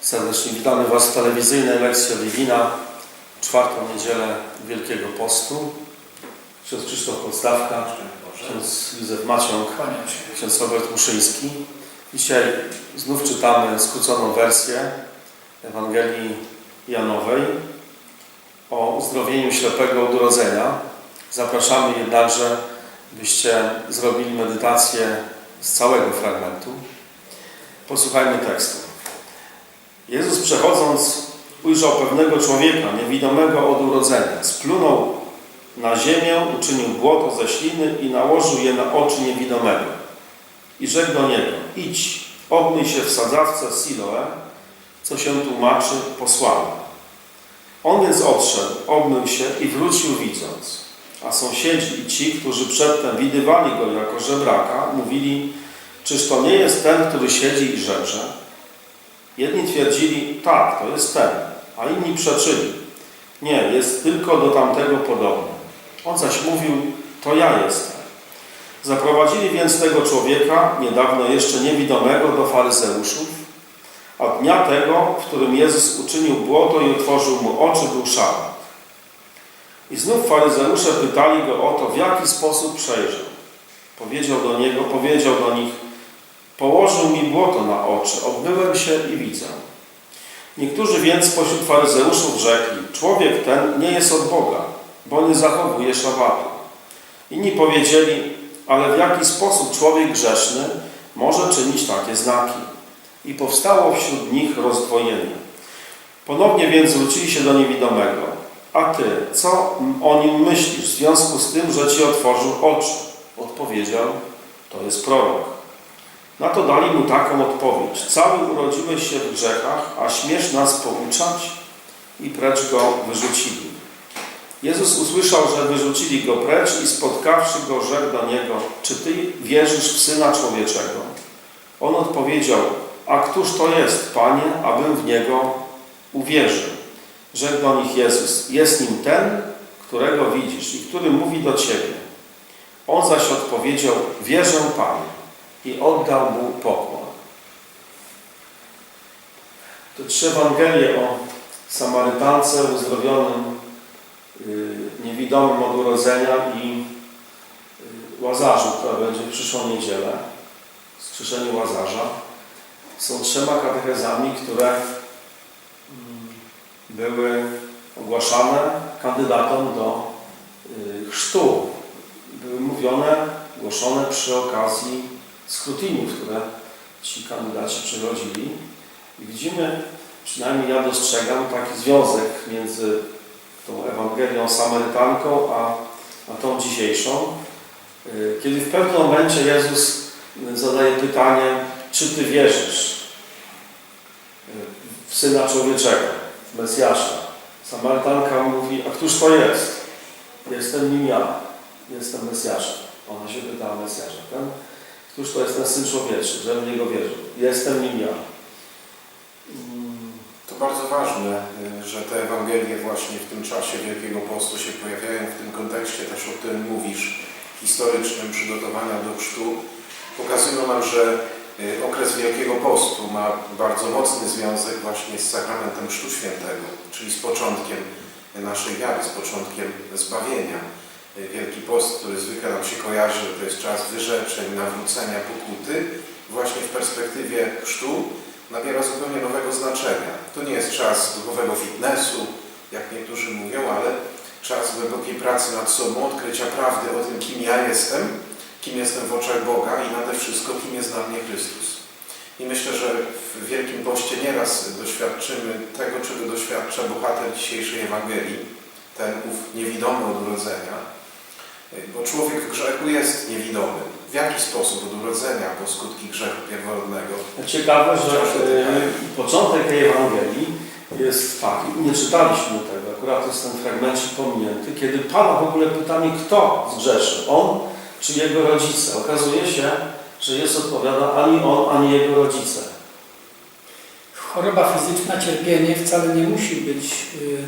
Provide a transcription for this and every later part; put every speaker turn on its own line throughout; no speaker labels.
Serdecznie witamy Was w telewizyjnej lekcji Oliwina, czwartą niedzielę Wielkiego Postu. Ksiądz Krzysztof Podstawka, ksiądz Józef Maciąg, ksiądz Robert Muszyński. Dzisiaj znów czytamy skróconą wersję Ewangelii Janowej o uzdrowieniu ślepego od urodzenia. Zapraszamy jednakże, byście zrobili medytację z całego fragmentu. Posłuchajmy tekstu. Jezus przechodząc ujrzał pewnego człowieka niewidomego od urodzenia. Splunął na ziemię, uczynił błoto ze śliny i nałożył je na oczy niewidomego. I rzekł do niego, idź, obmyj się w sadzawce Siloe, co się tłumaczy posłany. On więc odszedł, obmył się i wrócił widząc. A sąsiedzi i ci, którzy przedtem widywali go jako żebraka, mówili, czyż to nie jest ten, który siedzi i żebrze? Jedni twierdzili, tak, to jest ten, a inni przeczyli, nie, jest tylko do tamtego podobny. On zaś mówił, to ja jestem. Zaprowadzili więc tego człowieka, niedawno jeszcze niewidomego, do faryzeuszów, a dnia tego, w którym Jezus uczynił błoto i otworzył mu oczy, był szabat. I znów faryzeusze pytali go o to, w jaki sposób przejrzał. Powiedział do niego, powiedział do nich, Położył mi błoto na oczy, obmyłem się i widzę. Niektórzy więc spośród faryzeuszów rzekli, człowiek ten nie jest od Boga, bo nie zachowuje szabatu. Inni powiedzieli, ale w jaki sposób człowiek grzeszny może czynić takie znaki? I powstało wśród nich rozdwojenie. Ponownie więc zwrócili się do niewidomego. A ty, co o nim myślisz w związku z tym, że ci otworzył oczy? Odpowiedział, to jest prorok. Na to dali mu taką odpowiedź. Cały urodziłeś się w grzechach, a śmiesz nas pouczać? I precz go wyrzucili. Jezus usłyszał, że wyrzucili go precz i spotkawszy go, rzekł do niego, czy ty wierzysz w Syna Człowieczego? On odpowiedział, a któż to jest, Panie, abym w Niego uwierzył? Rzekł do nich Jezus, jest nim ten, którego widzisz i który mówi do Ciebie. On zaś odpowiedział, wierzę Panie i oddał mu pokłon. To trzy Ewangelie o Samarytance uzdrowionym, yy, niewidomym od urodzenia i yy, Łazarzu, która będzie w przyszłą niedzielę, skrzeszeniu Łazarza, są trzema katechezami, które mm, były ogłaszane kandydatom do yy, chrztu. Były mówione, głoszone przy okazji skrutiniów, które ci kandydaci przechodzili. I widzimy, przynajmniej ja dostrzegam taki związek między tą Ewangelią Samarytanką, a, a tą dzisiejszą. Yy, Kiedy w pewnym momencie Jezus zadaje pytanie, czy Ty wierzysz w Syna Człowieczego, w Mesjasza. Samarytanka mówi, a któż to jest? Jestem nim ja, jestem Mesjaszem. Ona się pyta o Mesjasza. Ten Któż to jest ten Syn Człowieczy, żebym w Niego wierzył? Jestem nim ja. Mm,
To bardzo ważne, y, że te Ewangelie właśnie w tym czasie Wielkiego Postu się pojawiają w tym kontekście też, o którym mówisz, historycznym przygotowania do chrztu. Pokazują nam, że y, okres Wielkiego Postu ma bardzo mocny związek właśnie z sakramentem Chrztu Świętego, czyli z początkiem naszej wiary, z początkiem zbawienia. Y, Wielki Post, który zwykle nam się kojarzy, to jest czas wyrzeczeń, nawrócenia, pokuty, właśnie w perspektywie chrztu nabiera zupełnie nowego znaczenia. To nie jest czas duchowego fitnessu, jak niektórzy mówią, ale czas głębokiej pracy nad sobą, odkrycia prawdy o tym, kim ja jestem, kim jestem w oczach Boga i nade wszystko, kim jest dla mnie Chrystus. I myślę, że w Wielkim Poście nieraz doświadczymy tego, czego doświadcza bohater dzisiejszej Ewangelii, ten ów niewidomy od urodzenia, bo człowiek w grzechu jest niewidomy. W jaki sposób od urodzenia, bo skutki grzechu pierworodnego
Ciekawe, że e, początek tej Ewangelii jest taki, nie czytaliśmy tego, akurat jest ten fragmencik pominięty, kiedy Pana w ogóle pytanie, kto zgrzeszył, on czy jego rodzice. Okazuje się, że jest odpowiada ani on, ani jego rodzice.
Choroba fizyczna, cierpienie wcale nie musi być y,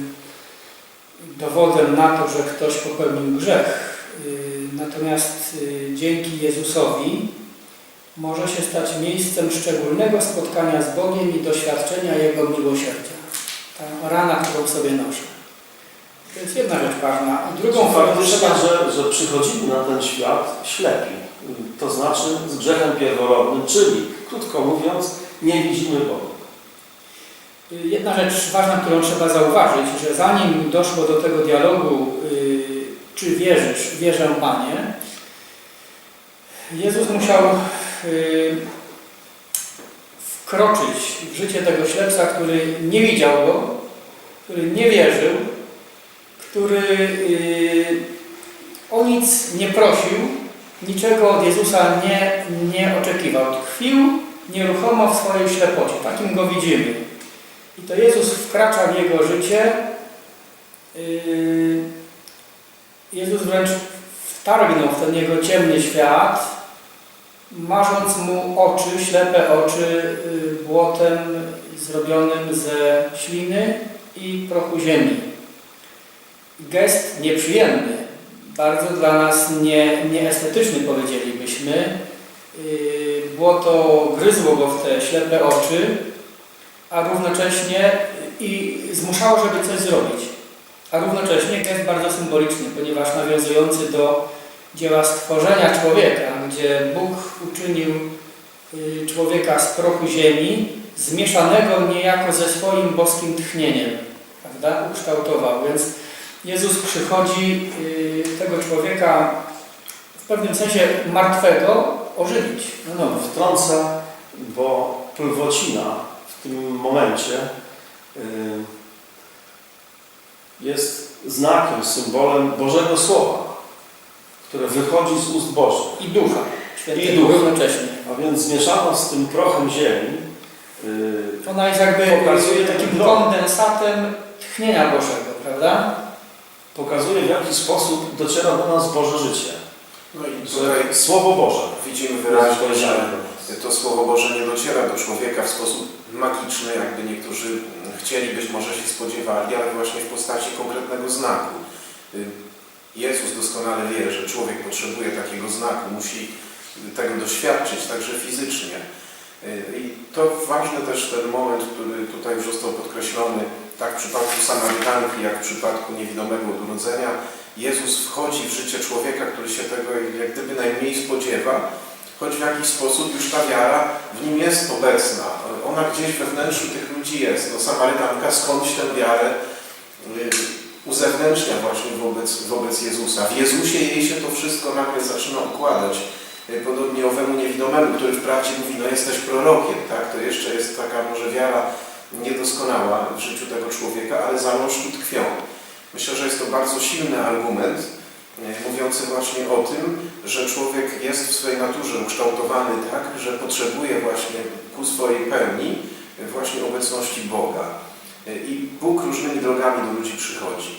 dowodem na to, że ktoś popełnił grzech. Y, Natomiast y, dzięki Jezusowi może się stać miejscem szczególnego spotkania z Bogiem i doświadczenia Jego miłosierdzia. Ta rana, którą sobie noszę. To jest jedna rzecz ważna. I drugą
faktycznie,
trzeba...
że, że przychodzimy na ten świat ślepi. To znaczy z grzechem pierworodnym, czyli krótko mówiąc, nie widzimy Boga.
Jedna rzecz ważna, którą trzeba zauważyć, że zanim doszło do tego dialogu, czy wierzysz, wierzę Panie, Jezus musiał yy, wkroczyć w życie tego ślepca, który nie widział Go, który nie wierzył, który yy, o nic nie prosił, niczego od Jezusa nie, nie oczekiwał. Tkwił nieruchomo w swojej ślepocie. Takim Go widzimy. I to Jezus wkracza w jego życie. Yy, Jezus wręcz wtargnął w ten jego ciemny świat, marząc mu oczy, ślepe oczy yy, błotem zrobionym ze śliny i prochu ziemi. Gest nieprzyjemny, bardzo dla nas nie, nieestetyczny powiedzielibyśmy. Yy, Błoto gryzło go w te ślepe oczy, a równocześnie i zmuszało, żeby coś zrobić. A równocześnie gest bardzo symboliczny, ponieważ nawiązujący do dzieła stworzenia człowieka, gdzie Bóg uczynił y, człowieka z prochu ziemi, zmieszanego niejako ze swoim boskim tchnieniem, prawda? Ukształtował. Więc Jezus przychodzi y, tego człowieka w pewnym sensie martwego ożywić na nowo.
Wtrąca, bo pływocina w tym momencie y, jest znakiem, symbolem Bożego Słowa, które wychodzi z ust Bożych.
I ducha świętego
I ducha.
równocześnie.
A więc zmieszano z tym prochem ziemi, y,
Ona jest jakby
Pokazuje
takim kondensatem tchnienia Bożego, prawda?
pokazuje w jaki sposób dociera do nas Boże życie.
No i
Słowo Boże.
widzimy wyraźnie, że to Słowo Boże nie dociera do człowieka w sposób magiczny, jakby niektórzy chcieli być może się spodziewali, ale właśnie w postaci konkretnego znaku. Y, Jezus doskonale wie, że człowiek potrzebuje takiego znaku, musi tego doświadczyć także fizycznie. Y, I to ważny też ten moment, który tutaj już został podkreślony, tak w przypadku Samarytanki, jak w przypadku niewidomego od urodzenia. Jezus wchodzi w życie człowieka, który się tego jak gdyby najmniej spodziewa, choć w jakiś sposób już ta wiara w nim jest obecna. Ona gdzieś we wnętrzu tych ludzi jest. No, Samarytanka skądś tę wiarę y, uzewnętrznia właśnie wobec, wobec Jezusa. W Jezusie jej się to wszystko nagle zaczyna układać. Y, Podobnie owemu niewidomemu, który wprawdzie mówi, no jesteś prorokiem, tak? To jeszcze jest taka może wiara niedoskonała w życiu tego człowieka, ale za mąż tu tkwią. Myślę, że jest to bardzo silny argument, mówiący właśnie o tym, że człowiek jest w swojej naturze ukształtowany tak, że potrzebuje właśnie ku swojej pełni właśnie obecności Boga. I Bóg różnymi drogami do ludzi przychodzi.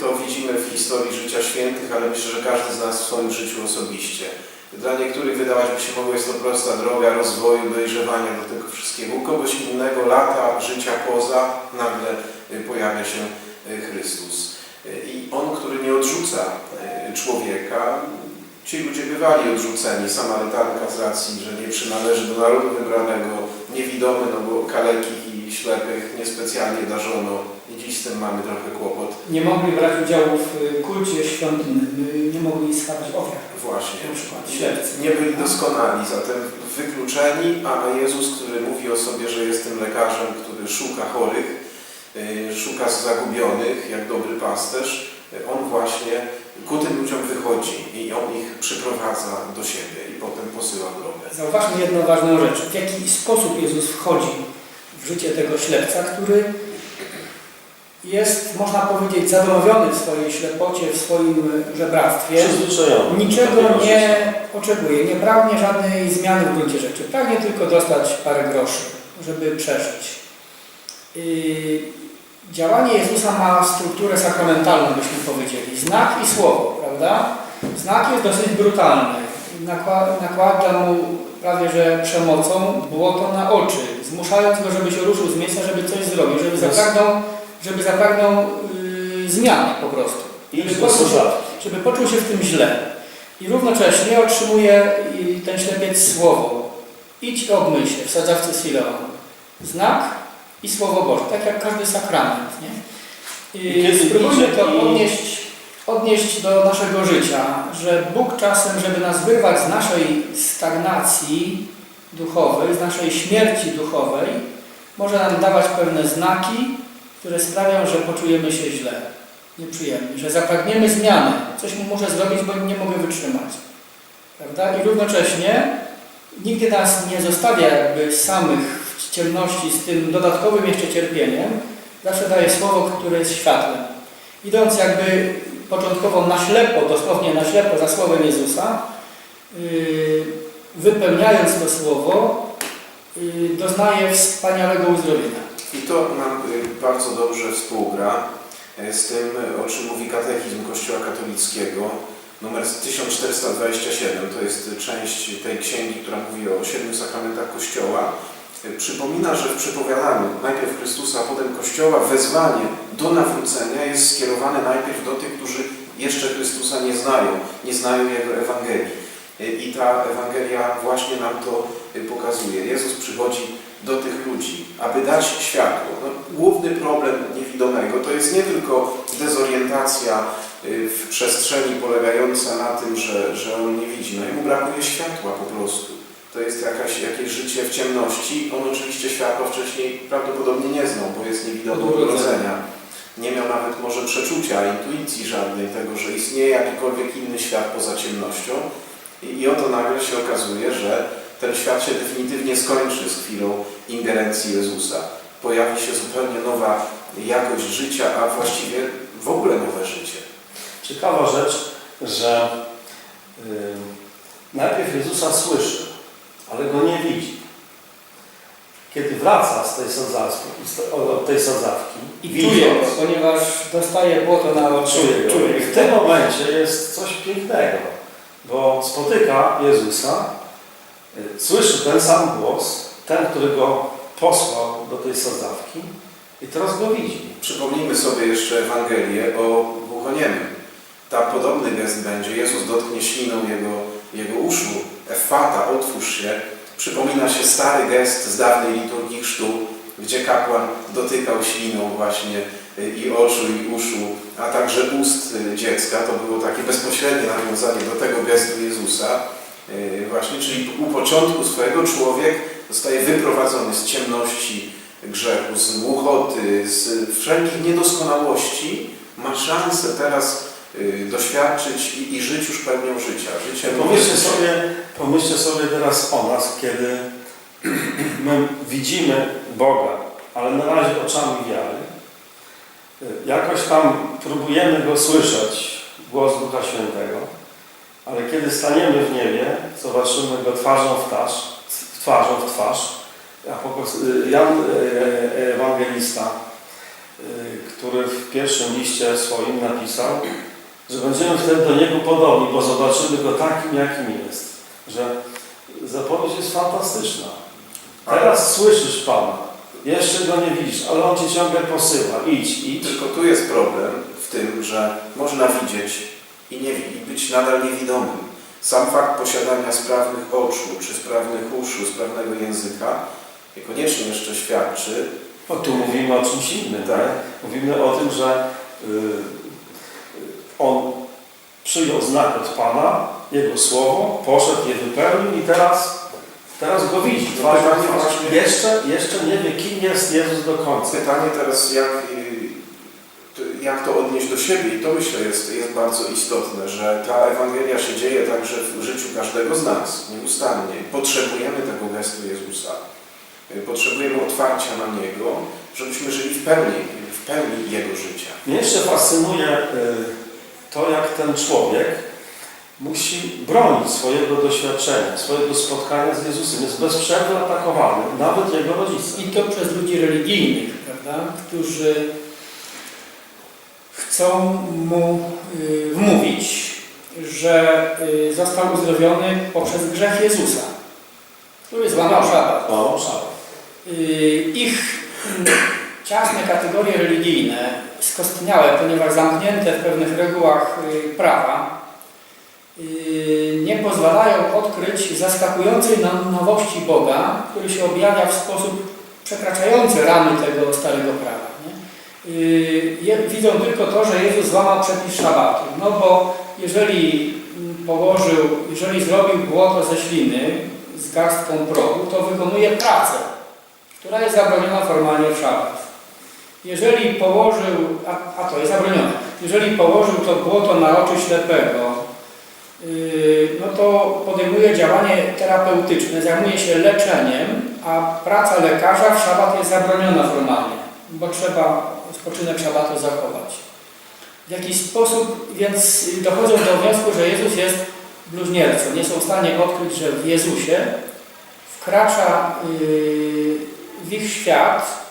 To widzimy w historii życia świętych, ale myślę, że każdy z nas w swoim życiu osobiście. Dla niektórych wydawać by się mogło, jest to prosta droga rozwoju, dojrzewania do tego wszystkiego. U kogoś innego lata życia poza nagle pojawia się Chrystus. I On, który nie odrzuca człowieka, ci ludzie bywali odrzuceni. Samarytanka z racji, że nie przynależy do narodu wybranego, niewidomy, no bo kalekich i ślepych niespecjalnie darzono. I dziś z tym mamy trochę kłopot.
Nie mogli brać udziału w y, kulcie świątynnym, nie mogli stawać ofiar.
Właśnie.
Na przykład ślepcy.
Nie byli doskonali, zatem wykluczeni, a Jezus, który mówi o sobie, że jest tym lekarzem, który szuka chorych, y, szuka zagubionych, jak dobry pasterz, y, on właśnie ku tym ludziom wychodzi i on ich przyprowadza do siebie i potem posyła drogę.
Zauważmy jedną ważną rzecz. W jaki sposób Jezus wchodzi w życie tego ślepca, który jest, można powiedzieć, zadomowiony w swojej ślepocie, w swoim żebractwie.
Przyzwyczajony.
Niczego nie oczekuje, nie pragnie żadnej zmiany w gruncie rzeczy. Pragnie tylko dostać parę groszy, żeby przeżyć. Yy, działanie Jezusa ma strukturę sakramentalną, byśmy powiedzieli. Znak i słowo, prawda? Znak jest dosyć brutalny. Nakła- Nakłada mu prawie że przemocą błoto na oczy, zmuszając go, żeby się ruszył z miejsca, żeby coś zrobił, żeby zapragnął, żeby zapragnął yy, zmiany po prostu
I
żeby poczuł, się, żeby poczuł się w tym źle. I równocześnie otrzymuje y, ten ślepiec słowo. idź obmyj się w sadzawce Siloam. Znak i Słowo Boże, tak jak każdy sakrament. Nie?
Kiedy
spróbujmy to odnieść, odnieść do naszego życia, że Bóg czasem, żeby nas wyrwać z naszej stagnacji duchowej, z naszej śmierci duchowej, może nam dawać pewne znaki, które sprawią, że poczujemy się źle, nieprzyjemnie, że zapragniemy zmiany. Coś mu muszę zrobić, bo nie mogę wytrzymać. Prawda? I równocześnie nigdy nas nie zostawia jakby samych w ciemności z tym dodatkowym jeszcze cierpieniem. Zawsze daje słowo, które jest światłem. Idąc jakby początkowo na ślepo, dosłownie na ślepo za słowem Jezusa, yy, wypełniając to słowo, yy, doznaje wspaniałego uzdrowienia.
I to nam y, bardzo dobrze współgra y, z tym, o czym mówi katechizm Kościoła katolickiego, numer 1427. To jest część tej księgi, która mówi o siedmiu sakramentach Kościoła. Przypomina, że w przepowiadaniu najpierw Chrystusa, a potem Kościoła wezwanie do nawrócenia jest skierowane najpierw do tych, którzy jeszcze Chrystusa nie znają, nie znają Jego Ewangelii. I ta Ewangelia właśnie nam to pokazuje. Jezus przychodzi do tych ludzi, aby dać światło. No, główny problem niewidomego to jest nie tylko dezorientacja y, w przestrzeni polegająca na tym, że, że on nie widzi. No jemu brakuje światła po prostu. To jest jakaś, jakieś życie w ciemności. On oczywiście światła wcześniej prawdopodobnie nie znał, bo jest niewidomy od urodzenia. Nie miał nawet może przeczucia, intuicji żadnej tego, że istnieje jakikolwiek inny świat poza ciemnością. I, i oto nagle się okazuje, że ten świat się definitywnie skończy z chwilą ingerencji Jezusa. Pojawi się zupełnie nowa jakość życia, a właściwie w ogóle nowe życie.
Ciekawa rzecz, że y, najpierw Jezusa słyszy, ale go nie widzi. Kiedy wraca z tej sadzawki, od tej sadzawki,
I
widząc,
ponieważ dostaje błoto na oczy.
czuje go. I w tym momencie jest coś pięknego, bo spotyka Jezusa, y, słyszy ten sam głos, ten, który go posłał do tej sadzawki i teraz go widzi.
Przypomnijmy sobie jeszcze Ewangelię o głuchoniemym. Tam podobny gest będzie. Jezus dotknie śliną jego, jego uszu. Efata, otwórz się. Przypomina się stary gest z dawnej liturgii chrztu, gdzie kapłan dotykał śliną właśnie y, i oczu, i uszu, a także ust y, dziecka. To było takie bezpośrednie nawiązanie do tego gestu Jezusa. Y, Właśnie, czyli u początku swojego człowiek zostaje wyprowadzony z ciemności grzechu, z głuchoty, z wszelkich niedoskonałości, ma szansę teraz doświadczyć i, i żyć już pełnią życia. Życie
Pomyślcie sobie, pomyślcie sobie teraz o nas, kiedy my widzimy Boga, ale na razie oczami wiary. Jakoś tam próbujemy Go słyszeć, głos Ducha Świętego, ale kiedy staniemy w niebie, zobaczymy Go twarzą w twarz, twarzą w twarz. Apokos- Jan Ewangelista, który w pierwszym liście swoim napisał, że będziemy wtedy do Niego podobni, bo zobaczymy Go takim, jakim jest. Że zapowiedź jest fantastyczna. Teraz słyszysz Pana, jeszcze Go nie widzisz, ale On Cię ciągle posyła. Idź, idź.
Tylko tu jest problem w tym, że można widzieć i nie i być nadal niewidomym. Sam fakt posiadania sprawnych oczu, czy sprawnych uszu, sprawnego języka niekoniecznie jeszcze świadczy,
O, tu mówimy o czymś innym.
Tak.
Mówimy o tym, że y, On przyjął znak od Pana, Jego słowo, poszedł, je wypełnił i teraz, teraz Go widzi. Twarzą
pytanie właśnie-
Jeszcze, jeszcze nie wie, kim jest Jezus do końca.
Pytanie teraz, jak, y, to- jak to odnieść do siebie i to myślę jest, jest bardzo istotne, że ta Ewangelia się dzieje także w życiu każdego z nas, nieustannie. Potrzebujemy tego gestu Jezusa. Y, Potrzebujemy otwarcia na Niego, żebyśmy żyli w pełni, w pełni Jego życia.
Mnie jeszcze fascynuje y, to, jak ten człowiek musi bronić swojego doświadczenia, swojego spotkania z Jezusem. Jest bez przerwy atakowany, nawet jego rodzice.
I to przez ludzi religijnych, prawda, którzy chcą mu y, wmówić, że y, został uzdrowiony poprzez grzech Jezusa, który złamał szabat.
O, szale.
Y, ich ciasne kategorie religijne, skostniałe, ponieważ zamknięte w pewnych regułach y, prawa, yy, nie pozwalają odkryć zaskakującej nam nowości Boga, który się objawia w sposób przekraczający ramy tego starego prawa. Nie? Je- Widzą tylko to, że Jezus złamał przepis szabatu. No bo jeżeli mm, położył, jeżeli zrobił błoto ze śliny z garstką progu, to wykonuje pracę, która jest zabroniona formalnie w szabat. Jeżeli położył, a, a to jest zabronione, jeżeli położył to błoto na oczy ślepego, yy, no to podejmuje działanie terapeutyczne, zajmuje się leczeniem, a praca lekarza w szabat jest zabroniona formalnie, bo trzeba spoczynek szabatu zachować. W jakiś sposób więc dochodzą do wniosku, że Jezus jest bluźniercą. Nie są w stanie odkryć, że w Jezusie wkracza yy, w ich świat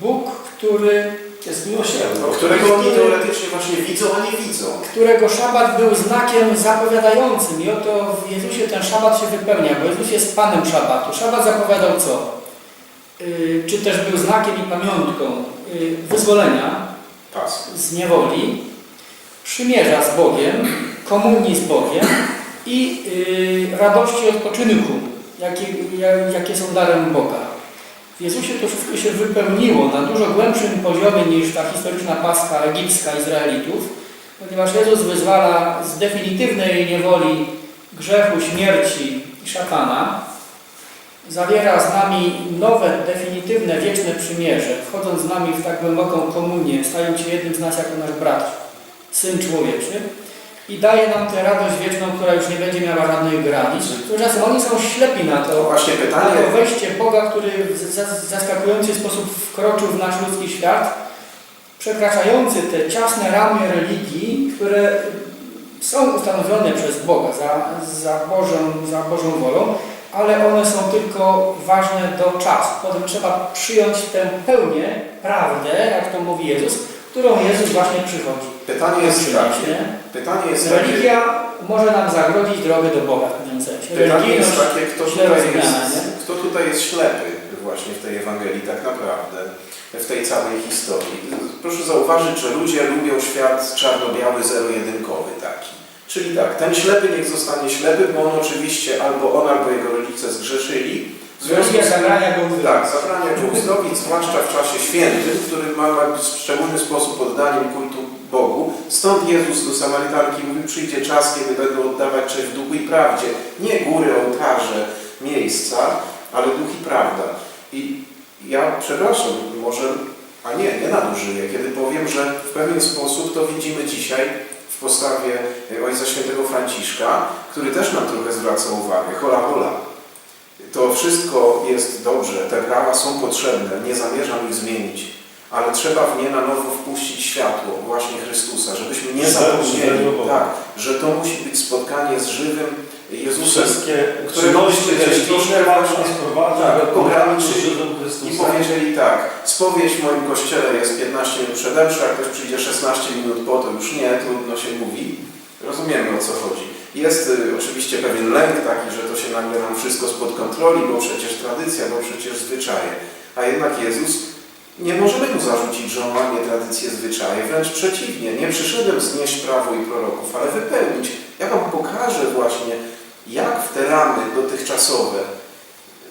Bóg, który,
Jest miłosierny.
Którego oni teoretycznie właśnie widzą, a nie widzą.
którego szabat był znakiem zapowiadającym i oto w Jezusie ten szabat się wypełnia, bo Jezus jest Panem szabatu. Szabat zapowiadał co? Yy, czy też był znakiem i pamiątką yy, wyzwolenia,
Pas.
z niewoli, przymierza z Bogiem, komunii z Bogiem i y, radości odpoczynku, jakie, ja- jakie są darem Boga. W Jezusie to wszystko się wypełniło na dużo głębszym poziomie niż ta historyczna paska egipska Izraelitów, ponieważ Jezus wyzwala z definitywnej niewoli grzechu, śmierci i szatana, zawiera z nami nowe, definitywne, wieczne przymierze, wchodząc z nami w tak głęboką komunię, stając się jednym z nas jako nasz brat, Syn Człowieczy i daje nam tę radość wieczną, która już nie będzie miała żadnych granic. Tymczasem oni są ślepi na
To właśnie
na
pytanie,
to wejście Boga, który w za- zaskakujący sposób wkroczył w nasz ludzki świat, przekraczający te ciasne ramy religii, które są ustanowione przez Boga za, za, Bożą, za Bożą wolą, ale one są tylko ważne do czasu. Potem trzeba przyjąć tę pełnię, prawdę, jak to mówi Jezus, którą Jezus właśnie przychodzi.
pytanie jest takie,
nie?
pytanie jest takie,
Religia może nam zagrodzić drogę do Boga w pewnym sensie.
pytanie jest takie kto tutaj jest, kto tutaj jest ślepy właśnie w tej Ewangelii tak naprawdę, w tej całej historii. Proszę zauważyć, że ludzie lubią świat czarno-biały, zero-jedynkowy taki. Czyli tak, ten ślepy niech zostanie ślepy, bo on oczywiście albo on, albo jego rodzice zgrzeszyli.
Religia zabrania go.
Tak, zabrania go uzdrowić, zwłaszcza w czasie świętym, który ma być w szczególny sposób oddaniem kultu Bogu. Stąd Jezus do Samarytanki mówi, przyjdzie czas, kiedy będą oddawać cześć w duchu i prawdzie. Nie góry, ołtarze, miejsca, ale duch i prawda. I ja przepraszam, może, a nie, nie nadużyję, kiedy powiem, że w pewien sposób to widzimy dzisiaj w postawie Ojca Świętego Franciszka, który też nam trochę zwraca uwagę. Hola, hola. To wszystko jest dobrze, te prawa są potrzebne, nie zamierzam ich zmienić, ale trzeba w nie na nowo wpuścić światło właśnie Chrystusa, żebyśmy nie zapomnieli, tak, że to musi być spotkanie z żywym Jezusem
Wszystkie
które
religijne
właśnie- tak, ograniczyli i powiedzieli tak, spowiedź w moim kościele jest 15 minut przede mszą, jak ktoś przyjdzie 16 minut po, to już nie, trudno się mówi. Rozumiemy o co chodzi. Jest y, oczywiście pewien lęk taki, że to się nagle nam wszystko spod kontroli, bo przecież tradycja, bo przecież zwyczaje. A jednak Jezus, nie możemy mu zarzucić, że on łamie tradycje, zwyczaje. Wręcz przeciwnie, nie przyszedłem znieść prawo i proroków, ale wypełnić. Ja Wam pokażę właśnie, jak w te ramy dotychczasowe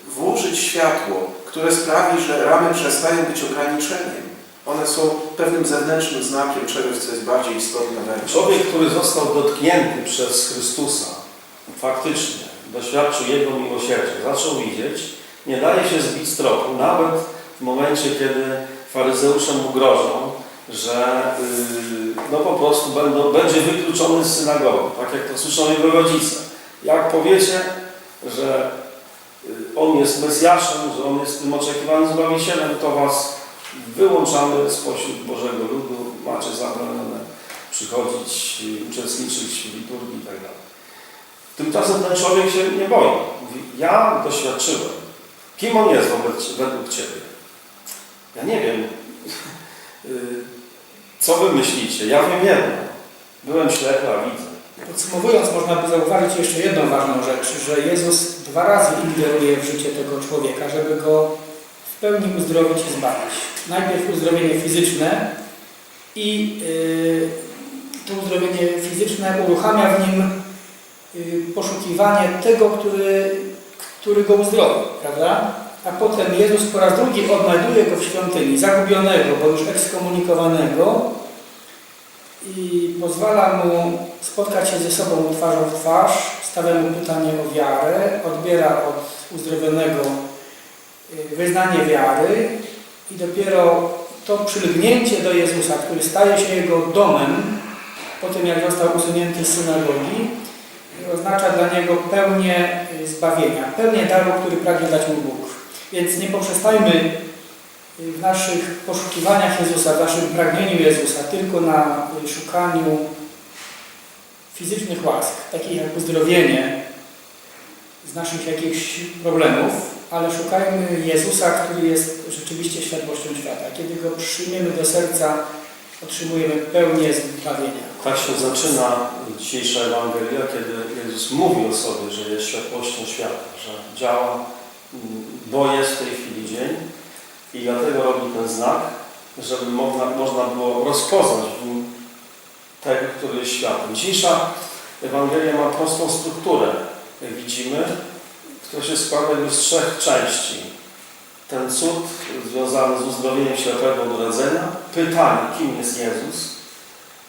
włożyć światło, które sprawi, że ramy przestają być ograniczeniem. One są pewnym zewnętrznym znakiem czegoś, co jest bardziej istotne.
Człowiek, który został dotknięty przez Chrystusa, faktycznie doświadczył Jego miłosierdzia, zaczął widzieć, nie daje się zbić z tropu, nawet w momencie, kiedy faryzeusze mu grożą, że yy, no po prostu będą, będzie wykluczony z synagogi, tak jak to słyszą jego rodzice. Jak powiecie, że y, on jest Mesjaszem, że on jest tym oczekiwanym Zbawicielem, to was wyłączamy spośród Bożego ludu, macie zabronione przychodzić, uczestniczyć w liturgii i tak. Tymczasem ten człowiek się nie boi. Mówi, ja doświadczyłem. Kim on jest wobec, według Ciebie? Ja nie wiem. Co Wy myślicie? Ja wiem jedno. Byłem ślepy, a widzę.
Podsumowując, można by zauważyć jeszcze jedną ważną rzecz, że Jezus dwa razy ingeruje w życie tego człowieka, żeby go w pełni uzdrowić i zbawić. Najpierw uzdrowienie fizyczne i yy, to uzdrowienie fizyczne uruchamia w nim y, poszukiwanie tego, który, który go uzdrowi, prawda? A potem Jezus po raz drugi odnajduje go w świątyni, zagubionego, bo już ekskomunikowanego i pozwala mu spotkać się ze sobą twarzą w twarz, stawia mu pytanie o wiarę, odbiera od uzdrowionego wyznanie wiary i dopiero to przylgnięcie do Jezusa, który staje się jego domem, po tym jak został usunięty z synagogi, oznacza dla niego pełnię y, zbawienia, pełnię daru, który pragnie dać mu Bóg. Więc nie poprzestajmy y, w naszych poszukiwaniach Jezusa, w naszym pragnieniu Jezusa, tylko na y, szukaniu fizycznych łask, takich jak uzdrowienie z naszych jakichś problemów, ale szukajmy Jezusa, który jest rzeczywiście światłością świata. Kiedy Go przyjmiemy do serca, otrzymujemy pełnię zbawienia.
Tak się zaczyna dzisiejsza Ewangelia, kiedy Jezus mówi o sobie, że jest światłością świata, że działa, mm, bo jest w tej chwili dzień i dlatego robi ten znak, żeby można, można było rozpoznać w nim tego, który jest światłem. Dzisiejsza Ewangelia ma prostą strukturę, widzimy, która się składa z trzech części. Ten cud związany z uzdrowieniem ślepego od urodzenia, pytanie, kim jest Jezus,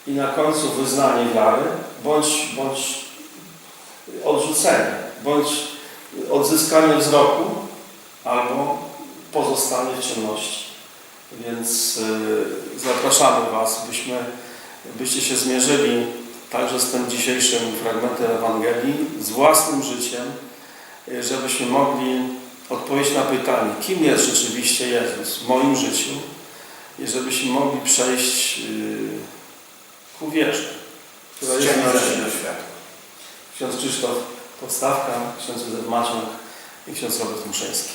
i na końcu wyznanie wiary, bądź, bądź odrzucenie, bądź odzyskanie wzroku, albo pozostanie w ciemności. Więc y, zapraszamy Was, byśmy, byście się zmierzyli także z tym dzisiejszym fragmentem Ewangelii, z własnym życiem, żebyśmy mogli odpowiedzieć na pytanie, kim jest rzeczywiście Jezus w moim życiu i żebyśmy mogli przejść y, ku wierze, która jest na
ciemności
ziemi.
do światła.
Ksiądz Krzysztof Podstawka, ksiądz Józef Maciąg i ksiądz Robert Muszyński.